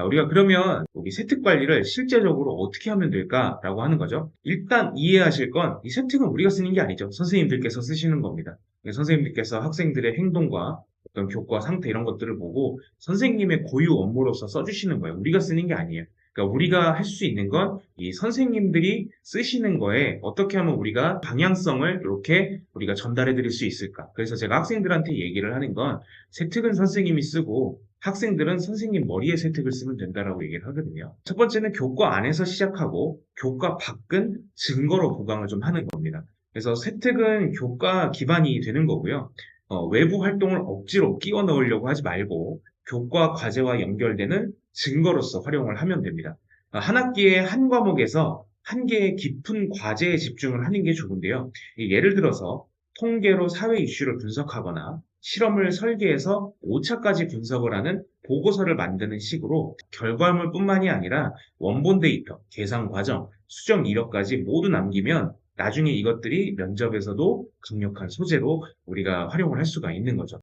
자, 우리가 그러면 여기 세특 관리를 실제적으로 어떻게 하면 될까라고 하는 거죠. 일단 이해하실 건 이 세특은 우리가 쓰는 게 아니죠. 선생님들께서 쓰시는 겁니다. 선생님들께서 학생들의 행동과 어떤 교과 상태 이런 것들을 보고 선생님의 고유 업무로서 써주시는 거예요. 우리가 쓰는 게 아니에요. 그러니까 우리가 할 수 있는 건 이 선생님들이 쓰시는 거에 어떻게 하면 우리가 방향성을 이렇게 우리가 전달해 드릴 수 있을까. 그래서 제가 학생들한테 얘기를 하는 건 세특은 선생님이 쓰고 학생들은 선생님 머리에 세특을 쓰면 된다라고 얘기를 하거든요. 첫 번째는 교과 안에서 시작하고 교과 밖은 증거로 보강을 좀 하는 겁니다. 그래서 세특은 교과 기반이 되는 거고요. 어, 외부 활동을 억지로 끼워 넣으려고 하지 말고 교과 과제와 연결되는 증거로서 활용을 하면 됩니다. 어, 한 학기에 한 과목에서 한 개의 깊은 과제에 집중을 하는 게 좋은데요. 이 예를 들어서 통계로 사회 이슈를 분석하거나 실험을 설계해서 5차까지 분석을 하는 보고서를 만드는 식으로 결과물뿐만이 아니라 원본 데이터, 계산 과정, 수정 이력까지 모두 남기면 나중에 이것들이 면접에서도 강력한 소재로 우리가 활용을 할 수가 있는 거죠.